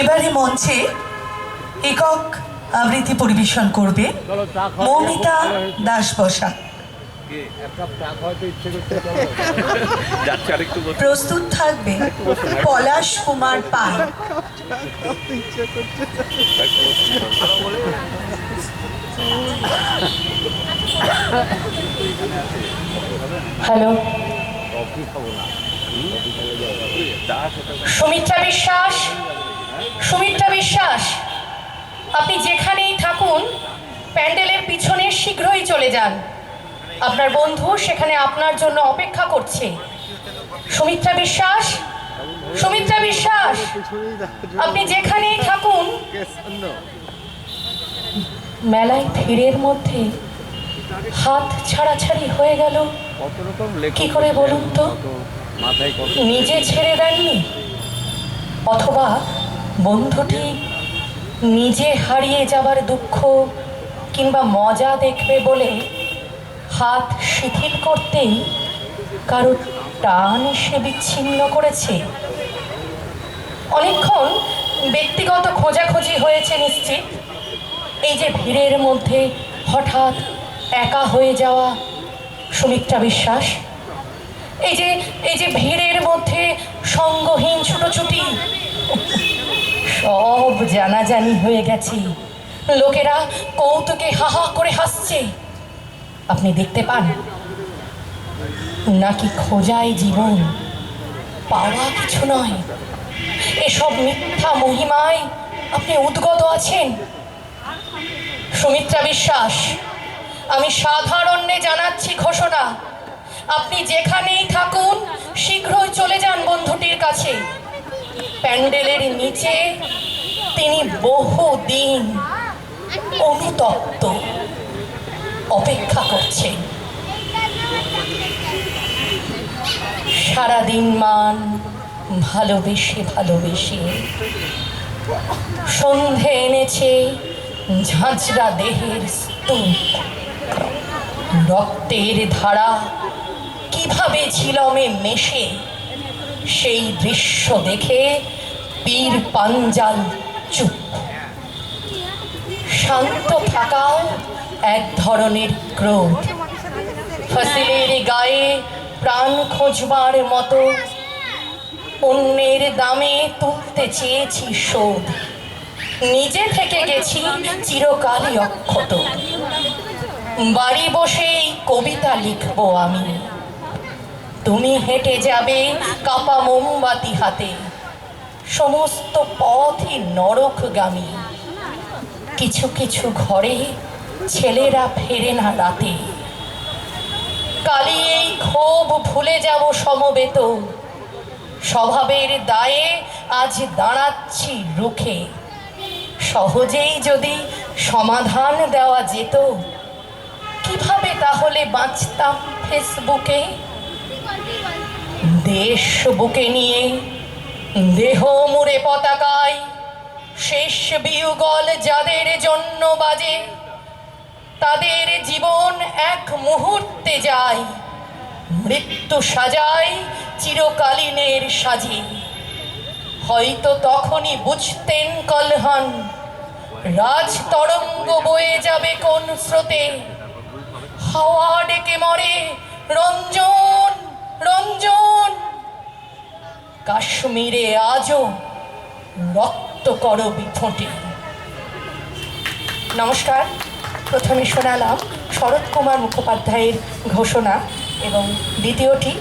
এবারে মঞ্চে একক আবৃত্তি পরিবেশন করবে মৌমিতা দাস বসা। প্রস্তুত থাকবে পলাশ কুমার পাল। হ্যালো। সুমিত্রা বিশ্বাস। সুমিত্রা বিশ্বাস, আপনি যেখানেই থাকুন, প্যান্ডেলের পিছনে শীঘ্রই চলে যান। আপনার বন্ধু সেখানে আপনার জন্য অপেক্ষা করছে। সুমিত্রা বিশ্বাস? সুমিত্রা বিশ্বাস? আপনি যেখানেই থাকুন, মেলায় ভিড়ের মধ্যে হাত ছাড়াছাড়ি হয়ে গেল। কি করে বলুন তো? নিজে ছেড়ে দেননি? অথবা বন্ধুটি নিজে হারিয়ে যাবার দুঃখ কিংবা মজা দেখবে বলে হাত শিথিল করতেই কারও টান এসে বিচ্ছিন্ন করেছে। অনেকক্ষণ ব্যক্তিগত খোঁজাখুঁজি হয়েছে নিশ্চিত। এই যে ভিড়ের মধ্যে হঠাৎ একা হয়ে যাওয়া সুমিত্রা বিশ্বাস, এই যে এই যে ভিড়ের মধ্যে সঙ্গহীন ছুটোছুটি সব জানাজানি হয়ে গেছে। লোকেরা কৌতুকে হাহা করে হাসছে। আপনি দেখতে পান? নাকি খোঁজাই জীবন? পাওয়া কিছু নয়। এসব মিথ্যা মহিমায় আপনি উদ্গত আছেন। সুমিত্রা বিশ্বাস, আমি সাধারণে জানাচ্ছি ঘোষণা, আপনি যেখানেই থাকুন, শীঘ্রই চলে যান বন্ধুটির কাছে। প্যান্ডেলের নিচে তিনি বহু দিন অনুতপ্ত অপেক্ষা করছেন। সারাদিন মান ভালোবেসে ভালোবেসে সন্ধে এনেছে ঝাঁঝরা দেহের স্তূপ। রক্তের ধারা কীভাবে ঝিলমে মেশে সেই দৃশ্য দেখে পীর পাঞ্জাল চুপ। শান্ত থাকাও এক ধরনের ক্রোধ। ফসিলের গায়ে প্রাণ খোঁজবার মতো অন্যের দামে তুলতে চেয়েছি শোধ। নিজে থেকে গেছি চিরকালই অক্ষত। বাড়ি বসেই কবিতা লিখব আমি। তুমি হেঁটে যাবে কাপা মোমবাতি হাতে। সমস্ত পথই নরকগামী। কিছু কিছু ঘরে ছেলেরা ফেরে না রাতে। কালি এই ক্ষোভ ভুলে যাব সমবেত। স্বভাবের দায়ে আজ দাঁড়াচ্ছি রুখে। সহজেই যদি সমাধান দেওয়া যেত, কীভাবে তাহলে বাঁচতাম ফেসবুকে? দেশ বুকে নিয়ে, দেহ মুড়ে পতাকায়, শেষ বিউগল যাদের জন্য বাজে, তাদের জীবন এক মুহূর্তে যায়, মৃত্যু সাজায় চিরকালীনের সাজে হয়তো তখনই বুঝতেন কলহান, রাজ তরঙ্গ বয়ে যাবে কোন স্রোতে। হাওয়া ডেকে মরে, রঞ্জন কাশ্মীরে আজও রক্ত কর বিফোটে। নমস্কার প্রথমে শোনালাম শরৎ কুমার মুখোপাধ্যায়ের ঘোষণা এবং দ্বিতীয়টি